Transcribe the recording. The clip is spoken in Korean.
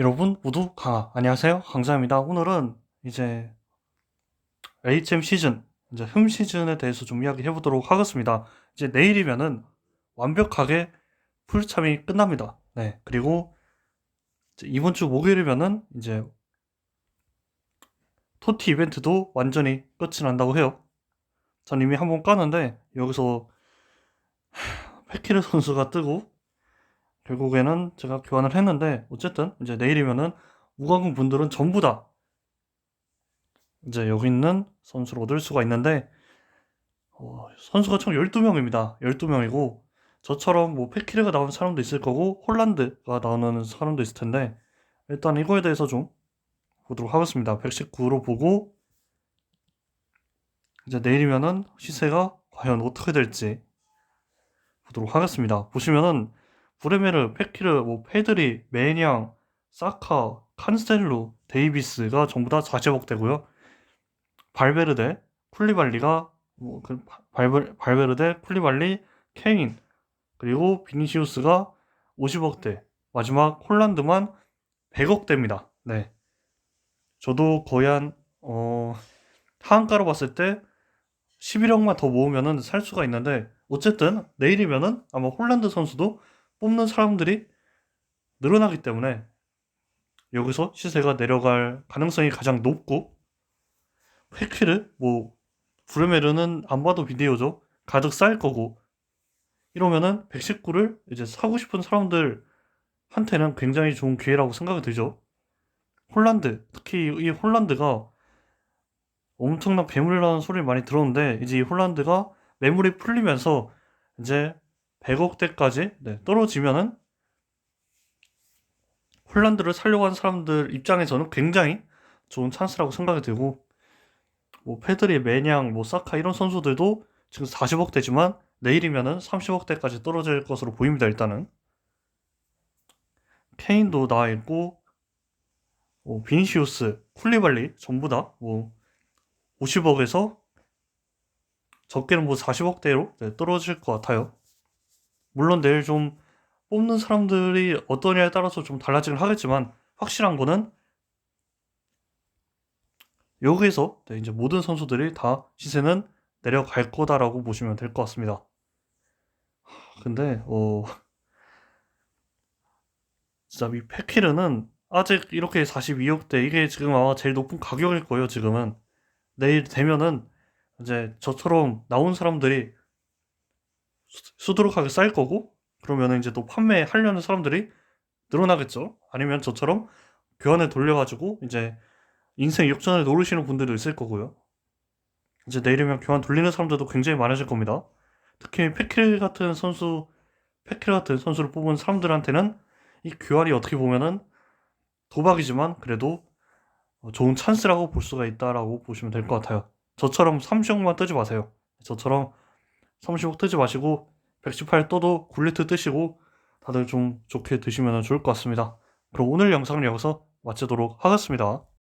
여러분 모두 강하 안녕하세요. 강사입니다. 오늘은 이제 HM 시즌 이제 흠 시즌에 대해서 좀 이야기해 보도록 하겠습니다. 이제 내일이면은 완벽하게 풀참이 끝납니다. 네 그리고 이번 주 목요일이면은 이제 토티 이벤트도 완전히 끝이 난다고 해요. 전 이미 한번 까는데 여기서 페키르 선수가 뜨고 결국에는 제가 교환을 했는데 어쨌든 이제 내일이면은 무관군 분들은 전부 다 이제 여기 있는 선수를 얻을 수가 있는데 어, 선수가 총 12명입니다. 12명이고 저처럼 뭐 페키르가 나오는 사람도 있을 거고 홀란드가 나오는 사람도 있을 텐데 일단 이거에 대해서 좀 보도록 하겠습니다. 119로 보고 이제 내일이면은 시세가 과연 어떻게 될지 보도록 하겠습니다. 보시면은 브레메르, 페키르, 뭐 페드리, 메냥, 사카, 칸셀루, 데이비스가 전부 다 40억 대고요. 발베르데, 쿨리발리가 뭐 그 발베, 발베르데, 쿨리발리, 케인 그리고 비니시우스가 50억 대. 마지막 홀란드만 100억 대입니다. 네. 저도 거의 한 어, 하한가로 봤을 때 11억만 더 모으면은 살 수가 있는데 어쨌든 내일이면은 아마 홀란드 선수도 뽑는 사람들이 늘어나기 때문에 여기서 시세가 내려갈 가능성이 가장 높고 페키를 뭐 브레메르는 안 봐도 비디오죠. 가득 쌓일 거고. 이러면은 119를 이제 사고 싶은 사람들한테는 굉장히 좋은 기회라고 생각이 들죠. 홀란드 특히 이 홀란드가 엄청난 괴물이라는 소리를 많이 들었는데 이제 이 홀란드가 매물이 풀리면서 이제 100억대까지 네, 떨어지면은 홀란드를 살려고 하는 사람들 입장에서는 굉장히 좋은 찬스라고 생각이 들고 뭐 페드리, 메냥, 뭐 사카 이런 선수들도 지금 40억대지만 내일이면은 30억대까지 떨어질 것으로 보입니다. 일단은 케인도 나와 있고 뭐 비니시우스, 쿨리발리 전부 다 뭐 50억에서 적게는 뭐 40억대로 네, 떨어질 것 같아요. 물론 내일 좀 뽑는 사람들이 어떠냐에 따라서 좀 달라지긴 하겠지만 확실한 거는 여기에서 네, 이제 모든 선수들이 다 시세는 내려갈 거다라고 보시면 될 것 같습니다. 근데 어 진짜 이 페키르는 아직 이렇게 42억대 이게 지금 아마 제일 높은 가격일 거예요 지금은 내일 되면은 이제 저처럼 나온 사람들이 수두룩하게 쌓일 거고 그러면 이제 또 판매하려는 사람들이 늘어나겠죠. 아니면 저처럼 교환에 돌려가지고 이제 인생 역전을 노리시는 분들도 있을 거고요. 이제 내일이면 교환 돌리는 사람들도 굉장히 많아질 겁니다. 특히 페킬 같은 선수, 페킬 같은 선수를 뽑은 사람들한테는 이 교환이 어떻게 보면은 도박이지만 그래도 좋은 찬스라고 볼 수가 있다라고 보시면 될 것 같아요. 저처럼 30억만 뜨지 마세요. 저처럼 30억 뜨지 마시고 118 떠도 굴리트 뜨시고 다들 좀 좋게 드시면 좋을 것 같습니다. 그럼 오늘 영상을 여기서 마치도록 하겠습니다.